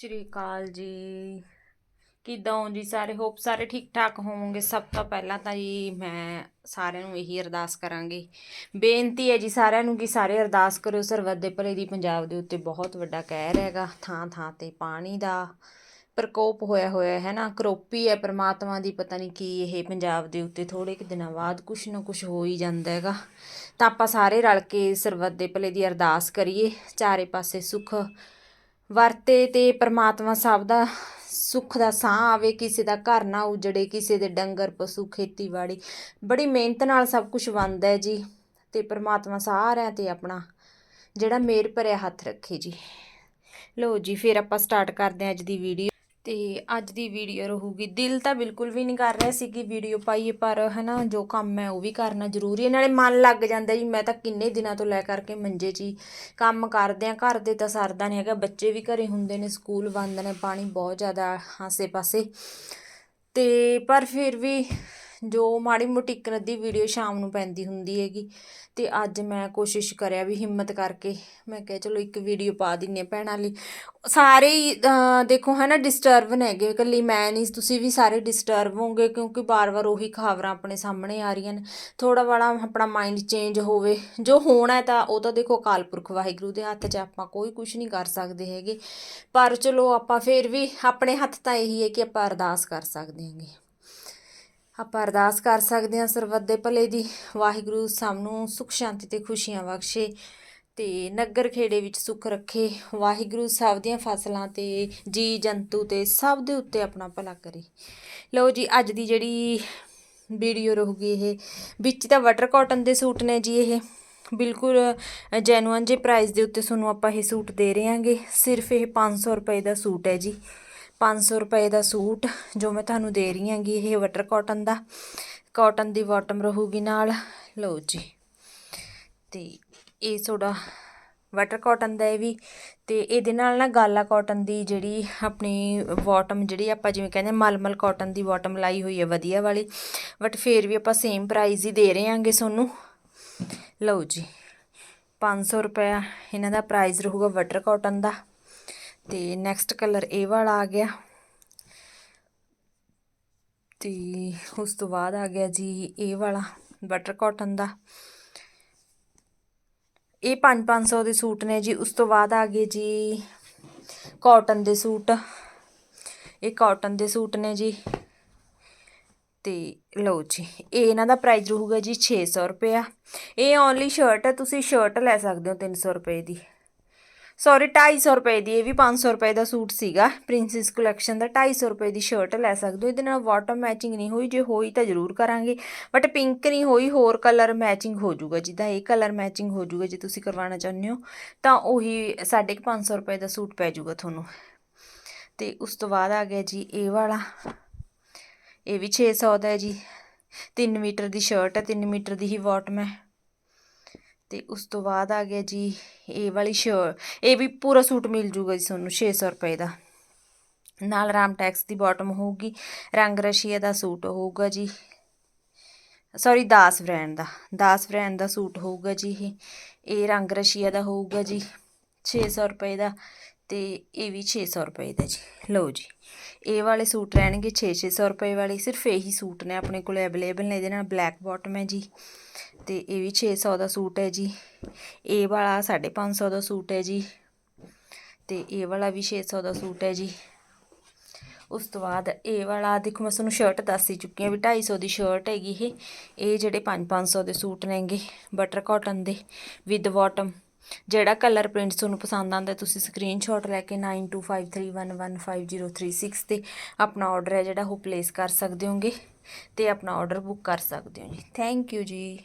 ਸ਼੍ਰੀ ਅਕਾਲ ਜੀ। ਕਿੱਦਾਂ ਹੋ ਜੀ ਸਾਰੇ? ਹੋਪ ਸਾਰੇ ਠੀਕ ਠਾਕ ਹੋਵੋਗੇ। ਸਭ ਤੋਂ ਪਹਿਲਾਂ ਤਾਂ ਜੀ ਮੈਂ ਸਾਰਿਆਂ ਨੂੰ ਇਹੀ ਅਰਦਾਸ ਕਰਾਂਗੀ। ਬੇਨਤੀ ਹੈ ਜੀ ਸਾਰਿਆਂ ਨੂੰ ਕਿ ਸਾਰੇ ਅਰਦਾਸ ਕਰਿਓ। ਸਰਬੱਤ ਦੇ ਭਲੇ ਦੀ ਪੰਜਾਬ ਦੇ ਉੱਤੇ ਬਹੁਤ ਵੱਡਾ ਕਹਿਰ ਹੈਗਾ। ਥਾਂ ਥਾਂ ਤੇ ਪਾਣੀ ਦਾ ਪ੍ਰਕੋਪ ਹੋਇਆ ਹੋਇਆ ਹੈ ਨਾ। ਕਰੋਪੀ ਹੈ ਪਰਮਾਤਮਾ ਦੀ। ਪਤਾ ਨਹੀਂ ਕੀ ਇਹ ਪੰਜਾਬ ਦੇ ਉੱਤੇ ਥੋੜੇ ਕੁ ਦਿਨਾਂ ਬਾਅਦ ਕੁਛ ਨਾ ਕੁਛ ਹੋ ਹੀ ਜਾਂਦਾ ਹੈਗਾ। ਤਾਂ ਆਪਾਂ ਸਾਰੇ ਰਲ ਕੇ ਸਰਬੱਤ ਦੇ ਭਲੇ ਦੀ ਅਰਦਾਸ ਕਰੀਏ। ਚਾਰੇ ਪਾਸੇ ਸੁੱਖ ਵਰਤੇ ਤੇ ਪ੍ਰਮਾਤਮਾ ਸਭ ਦਾ ਸੁੱਖ ਦਾ ਸਾਹ ਆਵੇ, ਕਿਸੇ ਦਾ ਘਰ ਨਾ ਉਜੜੇ, ਕਿਸੇ ਦੇ ਡੰਗਰ, ਪਸ਼ੂ, ਖੇਤੀਬਾੜੀ। ਬੜੀ ਮਿਹਨਤ ਨਾਲ ਸਭ ਕੁਝ ਬਣਦਾ ਹੈ ਜੀ ਤੇ ਪ੍ਰਮਾਤਮਾ ਸਾਰਿਆਂ ਤੇ ਆਪਣਾ ਜਿਹੜਾ ਮੇਰ ਭਰਿਆ ਹੱਥ ਰੱਖੇ ਜੀ। ਲੋ ਜੀ, ਫਿਰ ਆਪਾਂ ਸਟਾਰਟ ਕਰਦੇ ਹਾਂ ਅੱਜ ਦੀ ਵੀਡੀਓ ਤੇ ਅੱਜ ਦੀ ਵੀਡੀਓ ਰਹੂਗੀ। ਦਿਲ ਤਾਂ ਬਿਲਕੁਲ ਵੀ ਨਹੀਂ ਕਰ ਰਿਹਾ ਸੀ ਕਿ ਵੀਡੀਓ ਪਾਈਏ, ਪਰ ਹਨਾ, ਜੋ ਕੰਮ ਹੈ ਉਹ ਵੀ ਕਰਨਾ ਜ਼ਰੂਰੀ ਹੈ। ਨਾਲੇ ਮਨ ਲੱਗ ਜਾਂਦਾ ਜੀ, ਮੈਂ ਤਾਂ ਕਿੰਨੇ ਦਿਨਾਂ ਤੋਂ ਲੈ ਕਰਕੇ ਮੰਜੇ 'ਚ ਹੀ ਕੰਮ ਕਰਦੇ ਆ ਘਰ ਦੇ ਤਾਂ ਸਰਦਾ ਨਹੀਂ ਹੈਗਾ, ਬੱਚੇ ਵੀ ਘਰੇ ਹੁੰਦੇ ਨੇ, ਸਕੂਲ ਬੰਦ ਨੇ, ਪਾਣੀ ਬਹੁਤ ਜ਼ਿਆਦਾ ਆਸੇ-ਪਾਸੇ। ਤੇ ਪਰ ਫਿਰ ਵੀ ਜੋ ਮਾੜੀ ਮੋਟੀ ਇੱਕ ਅੱਧੀ ਵੀਡੀਓ ਸ਼ਾਮ ਨੂੰ ਪੈਂਦੀ ਹੁੰਦੀ ਹੈਗੀ। ਤੇ ਅੱਜ ਮੈਂ ਕੋਸ਼ਿਸ਼ ਕਰਿਆ ਵੀ ਹਿੰਮਤ ਕਰਕੇ ਮੈਂ ਕਿਹਾ ਚਲੋ ਇੱਕ ਵੀਡੀਓ ਪਾ ਦਿੰਨੇ ਭੈਣਾਂ ਲਈ। ਸਾਰੇ ਹੀ ਦੇਖੋ ਹੈ ਨਾ ਡਿਸਟਰਬ ਨੇਗੇ ਇਕੱਲੀ ਮੈਂ ਨਹੀਂ ਤੁਸੀਂ ਵੀ ਸਾਰੇ ਡਿਸਟਰਬ ਹੋਗੇ ਕਿਉਂਕਿ ਬਾਰ-ਬਾਰ ਉਹੀ ਖਬਰਾਂ ਆਪਣੇ ਸਾਹਮਣੇ ਆ ਰਹੀਆਂ ਨੇ। ਥੋੜਾ ਬੜਾ ਆਪਣਾ ਮਾਈਂਡ ਚੇਂਜ ਹੋਵੇ। ਜੋ ਹੋਣਾ ਤਾਂ ਉਹ ਤਾਂ ਦੇਖੋ ਅਕਾਲ ਪੁਰਖ ਵਾਹਿਗੁਰੂ ਦੇ ਹੱਥ 'ਚ ਆਪਾਂ ਕੋਈ ਕੁਝ ਨਹੀਂ ਕਰ ਸਕਦੇ ਹੈਗੇ। ਪਰ ਚਲੋ ਆਪਾਂ ਫਿਰ ਵੀ ਆਪਣੇ ਹੱਥ ਤਾਂ ਇਹੀ ਹੈ ਕਿ ਆਪਾਂ ਅਰਦਾਸ ਕਰ ਸਕਦੇ ਹਾਂਗੇ। ਆਪਾਂ ਅਰਦਾਸ ਕਰ ਸਕਦੇ ਹਾਂ ਸਰਬੱਤ ਦੇ ਭਲੇ ਦੀ। ਵਾਹਿਗੁਰੂ ਸਭ ਨੂੰ ਸੁਖ ਸ਼ਾਂਤੀ ਤੇ ਖੁਸ਼ੀਆਂ ਬਖਸ਼ੇ ਤੇ ਨਗਰ ਖੇੜੇ ਵਿੱਚ ਸੁੱਖ ਰੱਖੇ। ਵਾਹਿਗੁਰੂ ਸਭ ਦੀਆਂ ਫਸਲਾਂ ਤੇ ਜੀ ਜੰਤੂ ਤੇ ਸਭ ਦੇ ਉੱਤੇ ਆਪਣਾ ਭਲਾ ਕਰੇ। ਲਓ ਜੀ, ਅੱਜ ਦੀ ਜਿਹੜੀ ਵੀਡੀਓ ਰਹੂਗੀ ਇਹ। ਵਿੱਚ ਤਾਂ ਵਾਟਰ ਕਾਟਨ ਦੇ ਸੂਟ ਨੇ ਜੀ ਇਹ। ਬਿਲਕੁਲ ਜੈਨੂਅਨ ਜੇ ਪ੍ਰਾਈਸ ਦੇ ਉੱਤੇ ਤੁਹਾਨੂੰ ਆਪਾਂ ਇਹ ਸੂਟ ਦੇ ਰਹੇ ਹਾਂਗੇ। ਸਿਰਫ ਇਹ 500 ਰੁਪਏ ਦਾ ਸੂਟ ਹੈ ਜੀ। 500 ਰੁਪਏ ਦਾ ਸੂਟ ਜੋ ਮੈਂ ਤੁਹਾਨੂੰ ਦੇ ਰਹੀ ਹਾਂਗੀ, ਇਹ ਵਟਰ ਕਾਟਨ ਦਾ। ਕਾਟਨ ਦੀ ਬਾਟਮ ਰਹੂਗੀ ਨਾਲ। ਲਓ ਜੀ। ਤੇ ਇਹ ਤੁਹਾਡਾ ਵਾਟਰ ਕਾਟਨ ਦਾ ਇਹ ਵੀ। ਤੇ ਇਹਦੇ ਨਾਲ ਨਾ ਗਾਲਾ ਕਾਟਨ ਦੀ ਜਿਹੜੀ ਆਪਣੀ ਬਾਟਮ ਜਿਹੜੀ ਆਪਾਂ ਜਿਵੇਂ ਕਹਿੰਦੇ ਮਲਮਲ ਕਾਟਨ ਦੀ ਬਾਟਮ ਲਾਈ ਹੋਈ ਹੈ, ਵਧੀਆ ਵਾਲੀ। ਬਟ ਫੇਰ ਵੀ ਆਪਾਂ ਸੇਮ ਪ੍ਰਾਈਸ ਹੀ ਦੇ ਰਹੇ ਹਾਂਗੇ ਤੁਹਾਨੂੰ। ਲਓ ਜੀ। 500 ਰੁਪਏ ਇਹਨਾਂ ਦਾ ਪ੍ਰਾਈਸ ਰਹੂਗਾ ਵਾਟਰ ਕਾਟਨ ਦਾ। ਤੇ ਨੈਕਸਟ ਕਲਰ ਇਹ ਵਾਲਾ ਆ ਗਿਆ। ਤੇ ਉਸ ਤੋਂ ਬਾਅਦ ਆ ਗਿਆ ਜੀ ਇਹ ਵਾਲਾ ਬਟਰ ਕਾਟਨ ਦਾ। ਇਹ 5-500 ਦੇ ਸੂਟ ਨੇ ਜੀ। ਉਸ ਤੋਂ ਬਾਅਦ ਆ ਗਏ ਜੀ ਕਾਟਨ ਦੇ ਸੂਟ। ਇਹ ਕਾਟਨ ਦੇ ਸੂਟ ਨੇ ਜੀ। ਤੇ ਲਓ ਜੀ, ਇਹ ਇਹਨਾਂ ਦਾ ਪ੍ਰਾਈਸ ਰਹੂਗਾ ਜੀ 600 ਰੁਪਇਆ। ਇਹ ਓਨਲੀ ਸ਼ਰਟ ਹੈ, ਤੁਸੀਂ ਸ਼ਰਟ ਲੈ ਸਕਦੇ ਹੋ 300 ਰੁਪਏ ਦੀ। ਸੌਰੀ 250 ਰੁਪਏ ਦੀ, ਇਹ ਵੀ 500 ਰੁਪਏ ਦਾ ਸੂਟ ਸੀਗਾ। ਪ੍ਰਿੰਸੈਸ ਕਲੈਕਸ਼ਨ ਦਾ 250 ਰੁਪਏ ਦੀ ਸ਼ਰਟ ਲੈ ਸਕਦੇ ਹੋ। ਇਹਦੇ ਨਾਲ ਬਾਟਮ ਮੈਚਿੰਗ ਨਹੀਂ ਹੋਈ, ਜੇ ਹੋਈ ਤਾਂ ਜ਼ਰੂਰ ਕਰਾਂਗੇ। ਬਟ ਪਿੰਕ ਨਹੀਂ ਹੋਈ, ਹੋਰ ਕਲਰ ਮੈਚਿੰਗ ਹੋ ਜਾਊਗਾ। ਜਿੱਦਾਂ ਇਹ ਕਲਰ ਮੈਚਿੰਗ ਹੋ ਜਾਊਗਾ, ਜੇ ਤੁਸੀਂ ਕਰਵਾਉਣਾ ਚਾਹੁੰਦੇ ਹੋ, ਤਾਂ ਉਹੀ 550 ਰੁਪਏ ਦਾ ਸੂਟ ਪੈ ਜਾਊਗਾ ਤੁਹਾਨੂੰ। ਤੇ ਉਸ ਤੋਂ ਬਾਅਦ ਆ ਗਿਆ ਜੀ ਇਹ ਵਾਲਾ। ਇਹ ਵੀ 600 ਦਾ ਹੈ ਜੀ। 3 ਮੀਟਰ ਦੀ ਸ਼ਰਟ ਹੈ 3 ਮੀਟਰ ਦੀ ਹੀ ਬਾਟਮ ਹੈ ਤੇ ਉਸ ਤੋਂ ਬਾਅਦ ਆ ਗਿਆ ਜੀ ਇਹ ਵਾਲੀ ਸ਼ਰਟ ਇਹ ਵੀ ਪੂਰਾ ਸੂਟ ਮਿਲ ਜੂਗਾ ਜੀ ਤੁਹਾਨੂੰ 600 ਰੁਪਏ ਦਾ। ਨਾਲ ਰਾਮ ਟੈਕਸ ਦੀ ਬਾਟਮ ਹੋਊਗੀ, ਰੰਗ ਰਸ਼ੀਆ ਦਾ ਸੂਟ ਹੋਊਗਾ ਜੀ। ਸੌਰੀ ਦਾਸ ਬ੍ਰਾਂਡ ਦਾ, ਦਾਸ ਬ੍ਰਾਂਡ ਦਾ ਸੂਟ ਹੋਊਗਾ ਜੀ ਇਹ। ਇਹ ਰੰਗ ਰਸ਼ੀਆ ਦਾ ਹੋਊਗਾ ਜੀ 600 ਰੁਪਏ ਦਾ। ਤੇ ਇਹ ਵੀ 600 ਰੁਪਏ ਦਾ ਜੀ। ਲਓ ਜੀ, ਇਹ ਵਾਲੇ ਸੂਟ ਰਹਿਣਗੇ 6-600 ਰੁਪਏ ਵਾਲੇ। ਸਿਰਫ ਇਹੀ ਸੂਟ ਨੇ ਆਪਣੇ ਕੋਲ ਅਵੇਲੇਬਲ ਨੇ, ਇਹਦੇ ਨਾਲ ਬਲੈਕ ਬਾਟਮ ਹੈ ਜੀ। ਤੇ ਇਹ ਵੀ 600 ਦਾ ਸੂਟ ਹੈ ਜੀ। ਇਹ ਵਾਲਾ 550 ਦਾ ਸੂਟ ਹੈ ਜੀ। ਤੇ ਇਹ ਵਾਲਾ ਵੀ 600 ਦਾ ਸੂਟ ਹੈ ਜੀ। ਉਸ ਤੋਂ ਬਾਅਦ ਇਹ ਵਾਲਾ, ਦੇਖੋ ਮੈਂ ਤੁਹਾਨੂੰ ਸ਼ਰਟ ਦੱਸ ਹੀ ਚੁੱਕੀ ਹਾਂ ਵੀ 250 ਦੀ ਸ਼ਰਟ ਹੈਗੀ ਇਹ। ਇਹ ਜਿਹੜੇ 5-500 ਦੇ ਸੂਟ ਨੇਗੇ ਬਟਰ ਕਾਟਨ ਦੇ ਵਿਦ ਬਾਟਮ ਜਿਹੜਾ ਕਲਰ ਪ੍ਰਿੰਟ ਤੁਹਾਨੂੰ ਪਸੰਦ ਆਉਂਦਾ ਤੁਸੀਂ ਸਕਰੀਨਸ਼ਾਟ ਲੈ ਕੇ 9253115036 ਤੇ ਆਪਣਾ ਆਰਡਰ ਹੈ ਜਿਹੜਾ ਉਹ ਪਲੇਸ ਕਰ ਸਕਦੇ ਹੋਗੇ ਤੇ ਆਪਣਾ ਆਰਡਰ ਬੁੱਕ ਕਰ ਸਕਦੇ ਹੋ ਜੀ। ਥੈਂਕ ਯੂ ਜੀ।